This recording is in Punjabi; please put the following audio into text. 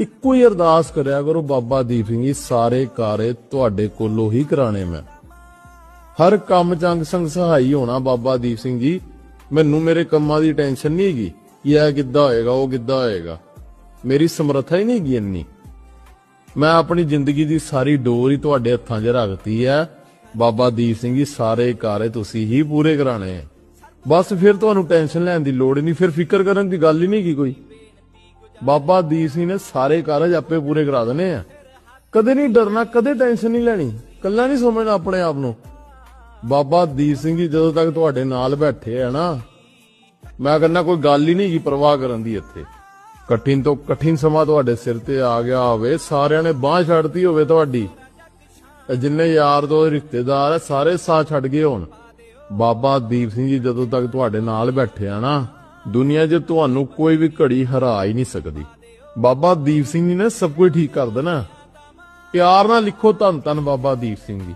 ਇੱਕੋ ਹੀ ਅਰਦਾਸ ਕਰਿਆ ਕਰੋ, ਬਾਬਾ ਦੀਪ ਸਿੰਘ ਜੀ, ਸਾਰੇ ਕਾਰੇ ਤੁਹਾਡੇ ਕੋਲੋਂ ਹੀ ਕਰਾਣੇ ਮੈਂ। ਹਰ ਕੰਮ ਚੰਗ ਸੰਗ ਸਹਾਈ ਹੋਣਾ ਬਾਬਾ ਦੀਪ ਸਿੰਘ ਜੀ, ਮੈਨੂੰ ਮੇਰੇ ਕੰਮਾਂ ਦੀ ਟੈਨਸ਼ਨ ਨਹੀਂ ਹੈਗੀ, ਕਿ ਇਹ ਕਿੱਦਾਂ ਹੋਏਗਾ, ਉਹ ਕਿੱਦਾਂ ਹੋਏਗਾ। ਮੇਰੀ ਸਮਰੱਥਾ ਹੀ ਨਹੀਂ ਹੈਗੀ ਇੰਨੀ। ਮੈਂ ਆਪਣੀ ਜ਼ਿੰਦਗੀ ਦੀ ਸਾਰੀ ਡੋਰ ਹੀ ਤੁਹਾਡੇ ਹੱਥਾਂ 'ਚ ਰੱਖਤੀ ਹੈ। ਬਾਬਾ ਦੀਪ ਸਿੰਘ ਜੀ, ਸਾਰੇ ਕਾਰੇ ਤੁਸੀਂ ਹੀ ਪੂਰੇ ਕਰਾਣੇ ਬਸ ਫਿਰ ਤੁਹਾਨੂੰ ਟੈਨਸ਼ਨ ਲੈਣ ਦੀ ਲੋੜ ਹੀ ਨਹੀਂ ਫਿਰ ਫਿਕਰ ਕਰਨ ਦੀ ਗੱਲ ਹੀ ਨਹੀਂ ਕੀ ਕੋਈ। ਬਾਬਾ ਦੀਪ ਸਿੰਘ ਨੇ ਸਾਰੇ ਕਾਰਜ ਆਪੇ ਪੂਰੇ ਕਰਾ ਦੇਣੇ ਆ। ਕਦੇ ਨਹੀਂ ਡਰਨਾ, ਕਦੇ ਟੈਨਸ਼ਨ ਨਹੀਂ ਲੈਣੀ। ਕੱਲਾ ਨਹੀਂ ਸਮਝਣਾ ਆਪਣੇ ਆਪ ਨੂੰ। ਬਾਬਾ ਦੀਪ ਸਿੰਘ ਜੀ ਜਦੋਂ ਤੱਕ ਤੁਹਾਡੇ ਨਾਲ ਬੈਠੇ ਆ ਨਾ, ਮੈਂ ਕਹਿੰਦਾ ਕੋਈ ਗੱਲ ਹੀ ਨਹੀਂ ਕੀ ਪਰਵਾਹ ਕਰਨ ਦੀ ਇੱਥੇ। ਕਠਿਨ ਤੋਂ ਕਠਿਨ ਸਮਾਂ ਤੁਹਾਡੇ ਸਿਰ ਤੇ ਆ ਗਿਆ ਹੋਵੇ, ਸਾਰਿਆਂ ਨੇ ਬਾਹ ਛੱਡਤੀ ਹੋਵੇ ਤੁਹਾਡੀ। ਜਿੰਨੇ ਯਾਰ ਦੋ ਰਿਸ਼ਤੇਦਾਰ ਆ, ਸਾਰੇ ਸਾਥ ਛੱਡ ਗਏ ਹੋਣ। ਬਾਬਾ ਦੀਪ ਸਿੰਘ ਜੀ ਜਦੋਂ ਤੱਕ ਤੁਹਾਡੇ ਨਾਲ ਬੈਠੇ ਆ ਨਾ ਦੁਨੀਆ 'ਚ ਤੁਹਾਨੂੰ ਕੋਈ ਵੀ ਘੜੀ ਹਰਾ ਹੀ ਨਹੀਂ ਸਕਦੀ। ਬਾਬਾ ਦੀਪ ਸਿੰਘ ਜੀ ਨੇ ਸਭ ਕੁਝ ਠੀਕ ਕਰ ਦੇਣਾ। ਪਿਆਰ ਨਾਲ ਲਿਖੋ ਧੰਨ ਧੰਨ ਬਾਬਾ ਦੀਪ ਸਿੰਘ ਜੀ।